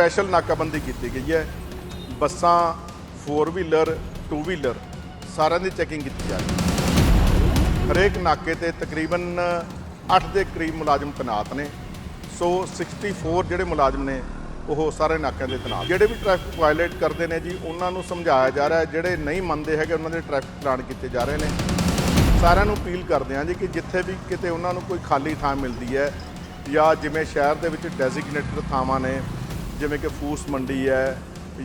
Special ਨਾਕਾਬੰਦੀ ਕੀਤੀ ਗਈ ਹੈ। ਬੱਸਾਂ 4 ਵੀਲਰ 2 ਵੀਲਰ ਸਾਰਿਆਂ ਦੀ ਚੈਕਿੰਗ ਕੀਤੀ ਜਾ ਰਹੀ ਹੈ। ਹਰੇਕ ਨਾਕੇ ਤੇ ਤਕਰੀਬਨ 8 ਦੇ ਕਰੀਬ ਮੁਲਾਜ਼ਮ ਤੈਨਾਤ ਨੇ। ਸੋ 64 ਜਿਹੜੇ ਮੁਲਾਜ਼ਮ ਨੇ, ਉਹ ਸਾਰੇ ਨਾਕਿਆਂ ਦੇ ਤੈਨਾਤ। ਜਿਹੜੇ ਵੀ ਟ੍ਰੈਫਿਕ ਵਾਇਲੇਟ ਕਰਦੇ ਨੇ ਜੀ, ਉਹਨਾਂ ਨੂੰ ਸਮਝਾਇਆ ਜਾ ਰਿਹਾ ਜਿਹੜੇ ਨਹੀਂ ਮੰਨਦੇ ਹੈਗੇ, ਉਹਨਾਂ ਦੇ ਟ੍ਰੈਫਿਕ ਚਲਾਨ ਕੀਤੇ ਜਾ ਰਹੇ ਨੇ। ਸਾਰਿਆਂ ਨੂੰ ਅਪੀਲ ਕਰਦੇ ਹਾਂ ਜੀ ਕਿ ਜਿੱਥੇ ਵੀ ਕਿਤੇ ਉਹਨਾਂ ਨੂੰ ਕੋਈ ਖਾਲੀ ਥਾਂ ਮਿਲਦੀ ਹੈ ਜਾਂ ਜਿਵੇਂ ਸ਼ਹਿਰ ਦੇ ਵਿੱਚ ਡੈਜ਼ਿਗਨੇਟਡ ਥਾਵਾਂ ਨੇ ਜਿਵੇਂ ਕਿ ਫੂਸ ਮੰਡੀ ਹੈ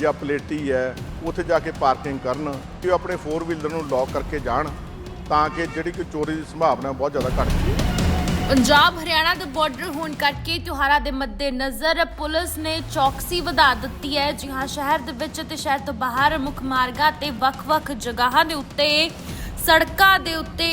ਜਾਂ ਪਲੇਟੀ ਹੈ, ਉੱਥੇ ਜਾ ਕੇ ਪਾਰਕਿੰਗ ਕਰਨ ਕਿ ਉਹ ਆਪਣੇ 4 ਵੀਲਰ ਨੂੰ ਲੌਕ ਕਰਕੇ ਜਾਣ ਤਾਂ ਕਿ ਜਿਹੜੀ ਕਿ ਚੋਰੀ ਦੀ ਸੰਭਾਵਨਾ ਬਹੁਤ ਜ਼ਿਆਦਾ ਘੱਟ ਜਾਵੇ ਪੰਜਾਬ, ਹਰਿਆਣਾ ਦੇ ਬਾਰਡਰ ਹੋਣ ਕਰਕੇ ਤਿਉਹਾਰਾਂ ਦੇ ਮੱਦੇਨਜ਼ਰ ਪੁਲਿਸ ਨੇ ਚੌਕਸੀ ਵਧਾ ਦਿੱਤੀ ਹੈ। ਜੀ ਹਾਂ, ਸ਼ਹਿਰ ਦੇ ਵਿੱਚ ਤੇ ਸ਼ਹਿਰ ਤੋਂ ਬਾਹਰ ਮੁੱਖ ਮਾਰਗਾਂ ਤੇ ਵੱਖ-ਵੱਖ ਜਗ੍ਹਾਵਾਂ ਦੇ ਉੱਤੇ, ਸੜਕਾਂ ਦੇ ਉੱਤੇ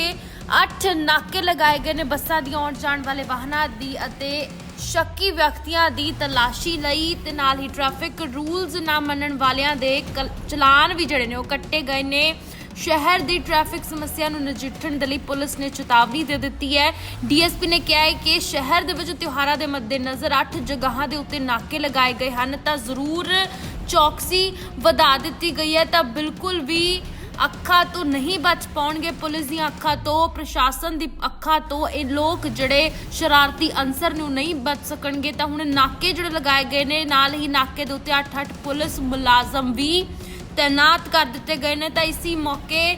8 ਨਾਕੇ ਲਗਾਏ ਗਏ ਨੇ। ਬੱਸਾਂ ਦੀ ਆਉਣ ਜਾਣ ਵਾਲੇ ਵਾਹਨਾਂ ਦੀ ਅਤੇ ਸ਼ੱਕੀ ਵਿਅਕਤੀਆਂ ਦੀ ਤਲਾਸ਼ੀ ਲਈ ਤੇ ਨਾਲ ਹੀ ਟ੍ਰੈਫਿਕ ਰੂਲਸ ਨਾ ਮੰਨਣ ਵਾਲਿਆਂ ਦੇ ਕਲ- ਚਲਾਨ ਵੀ ਜਿਹੜੇ ਨੇ ਉਹ ਕੱਟੇ ਗਏ ਨੇ। ਸ਼ਹਿਰ ਦੀ ਟ੍ਰੈਫਿਕ ਸਮੱਸਿਆ ਨੂੰ ਨਜਿੱਠਣ ਦੇ ਲਈ ਪੁਲਿਸ ਨੇ ਚੇਤਾਵਨੀ ਦੇ ਦਿੱਤੀ ਹੈ। ਡੀਐਸਪੀ ਨੇ ਕਿਹਾ ਹੈ ਕਿ ਸ਼ਹਿਰ ਦੇ ਵਿੱਚ ਤਿਉਹਾਰਾਂ ਦੇ ਮੱਦੇਨਜ਼ਰ 8 ਜਗ੍ਹਾਵਾਂ ਦੇ ਉੱਤੇ ਨਾਕੇ ਲਗਾਏ ਗਏ ਹਨ। ਤਾਂ ਜ਼ਰੂਰ ਚੌਕਸੀ ਵਧਾ ਦਿੱਤੀ ਗਈ ਹੈ। ਤਾਂ ਬਿਲਕੁਲ ਵੀ ਅੱਖਾਂ ਤੋਂ ਨਹੀਂ ਬਚ ਪਾਉਣਗੇ ਪੁਲਿਸ ਦੀਆਂ ਅੱਖਾਂ ਤੋਂ, ਪ੍ਰਸ਼ਾਸਨ ਦੀ ਅੱਖਾਂ ਤੋਂ, ਇਹ ਲੋਕ ਜਿਹੜੇ ਸ਼ਰਾਰਤੀ ਅਨਸਰ ਨੂੰ ਨਹੀਂ ਬਚ ਸਕਣਗੇ, ਤਾਂ ਹੁਣ ਨਾਕੇ ਜਿਹੜੇ ਲਗਾਏ ਗਏ ਨੇ, ਨਾਲ ਹੀ ਨਾਕੇ ਦੇ ਉੱਤੇ 8-8 ਪੁਲਿਸ ਮੁਲਾਜ਼ਮ ਵੀ ਤੈਨਾਤ ਕਰ ਦਿੱਤੇ ਗਏ ਨੇ। ਤਾਂ ਇਸੀ ਮੌਕੇ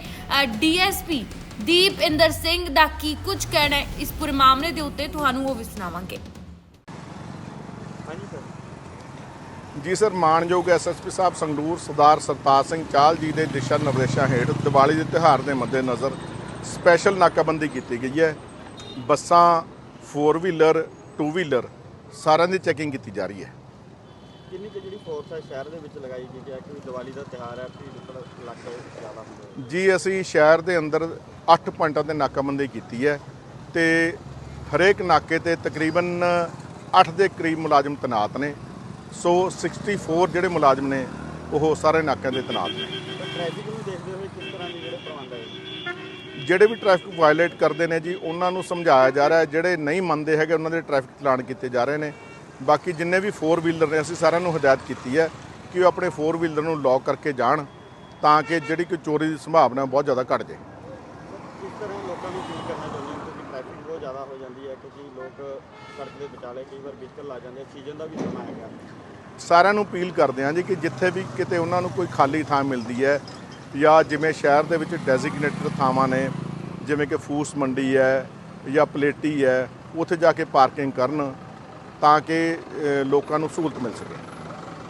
ਡੀਐਸਪੀ ਦੀਪ ਇੰਦਰ ਸਿੰਘ ਦਾ ਕੀ ਕੁਝ ਕਹਿਣਾ ਹੈ, ਇਸ ਪੂਰੇ ਮਾਮਲੇ ਦੇ ਉੱਤੇ ਤੁਹਾਨੂੰ ਉਹ ਵੀ ਸੁਣਾਵਾਂਗੇ। ਹਾਂਜੀ, ਸਰ। ਜੀ ਸਰ ਮਾਨਯੋਗ ਐਸਐਸਪੀ ਸਾਹਿਬ ਸੰਗਰੂਰ ਸਰਦਾਰ ਸਰਤਾਜ ਸਿੰਘ ਚਾਹਲ ਜੀ ਦੇ ਦਿਸ਼ਾ ਨਿਰਦੇਸ਼ਾਂ ਹੇਠ ਦੀਵਾਲੀ ਦੇ ਤਿਉਹਾਰ ਦੇ ਮੱਦੇਨਜ਼ਰ ਸਪੈਸ਼ਲ ਨਾਕਾਬੰਦੀ ਕੀਤੀ ਗਈ ਹੈ। ਬੱਸਾਂ 4 ਵੀਲਰ 2 ਵੀਲਰ ਸਾਰਿਆਂ ਦੀ ਚੈਕਿੰਗ ਕੀਤੀ ਜਾ ਰਹੀ ਹੈ। ਕਿੰਨੀ ਕੁ ਜਿਹੜੀ ਫੋਰਸ ਹੈ ਸ਼ਹਿਰ ਦੇ ਵਿੱਚ ਲਗਾਈ ਗਈ ਹੈ ਕਿ ਦੀਵਾਲੀ ਦਾ ਤਿਉਹਾਰ ਹੈ ਭੀੜ ਇਲਾਕੇ ਜ਼ਿਆਦਾ ਹੁੰਦੇ। ਜੀ ਅਸੀਂ ਸ਼ਹਿਰ ਦੇ ਅੰਦਰ 8 ਪੁਆਇੰਟਾਂ ਤੇ ਨਾਕਾਬੰਦੀ ਕੀਤੀ ਹੈ ਤੇ ਹਰੇਕ ਨਾਕੇ ਤੇ ਤਕਰੀਬਨ 8 ਦੇ ਕਰੀਬ ਮੁਲਾਜ਼ਮ ਤੈਨਾਤ ਨੇ। ਸੋ 64 ਜਿਹੜੇ ਮੁਲਾਜ਼ਮ ਨੇ ਉਹ ਸਾਰੇ ਨਾਕਿਆਂ ਦੇ ਤੈਨਾਤ ਨੇ। ਤਾਂ ਟ੍ਰੈਫਿਕ ਨੂੰ ਦੇਖਦੇ ਹੋਏ ਕਿਸ ਤਰ੍ਹਾਂ ਦੇ ਜਿਹੜੇ ਪ੍ਰਬੰਧ ਹੈ? ਜਿਹੜੇ ਵੀ ਟ੍ਰੈਫਿਕ ਵਾਇਲੇਟ ਕਰਦੇ ਨੇ ਜੀ ਉਹਨਾਂ ਨੂੰ ਸਮਝਾਇਆ ਜਾ ਰਿਹਾ ਹੈ ਜਿਹੜੇ ਨਹੀਂ ਮੰਨਦੇ ਹੈਗੇ ਉਹਨਾਂ ਦੇ ਟ੍ਰੈਫਿਕ ਚਲਾਨ ਕੀਤੇ ਜਾ ਰਹੇ ਨੇ। ਬਾਕੀ ਜਿੰਨੇ ਵੀ 4 ਵੀਲਰ ਨੇ ਅਸੀਂ ਸਾਰਿਆਂ ਨੂੰ ਹਦਾਇਤ ਕੀਤੀ ਹੈ ਕਿ ਉਹ ਆਪਣੇ 4 ਵੀਲਰ ਨੂੰ ਲੌਕ ਕਰਕੇ ਜਾਣ ਤਾਂ ਕਿ ਜਿਹੜੀ ਕਿ ਚੋਰੀ ਦੀ ਸੰਭਾਵਨਾ ਬਹੁਤ ਜ਼ਿਆਦਾ ਘੱਟ ਜਾਏ। ਕਿਸ ਤਰ੍ਹਾਂ ਲੋਕਾਂ ਨੂੰ ਫੀਲ ਕਰਨਾ ਚਾਹੁੰਦੇ ਹੋ? ਕਿਉਂਕਿ ਟ੍ਰੈਫਿਕ ਬਹੁਤ ਜ਼ਿਆਦਾ ਹੋ ਜਾਂਦੀ ਹੈ ਕਿਉਂਕਿ ਲੋਕ ਸੜਕ ਦੇ ਵਿਚਾਲੇ ਕਈ ਵਾਰ ਵਹੀਕਲ ਲਾ ਜਾਂਦੇ ਸੀਜ਼ਨ ਦਾ ਵੀ ਸਮਾਂ ਹੈਗਾ। ਸਾਰਿਆਂ ਨੂੰ ਅਪੀਲ ਕਰਦੇ ਹਾਂ ਜੀ ਕਿ ਜਿੱਥੇ ਵੀ ਕਿਤੇ ਉਹਨਾਂ ਨੂੰ ਕੋਈ ਖਾਲੀ ਥਾਂ ਮਿਲਦੀ ਹੈ ਜਾਂ ਜਿਵੇਂ ਸ਼ਹਿਰ ਦੇ ਵਿੱਚ ਡੈਜ਼ਿਗਨੇਟਡ ਥਾਵਾਂ ਨੇ, ਜਿਵੇਂ ਕਿ ਫੂਸ ਮੰਡੀ ਹੈ ਜਾਂ ਪਲੇਟੀ ਹੈ, ਉੱਥੇ ਜਾ ਕੇ ਪਾਰਕਿੰਗ ਕਰਨ ਤਾਂ ਕਿ ਲੋਕਾਂ ਨੂੰ ਸਹੂਲਤ ਮਿਲ ਸਕੇ।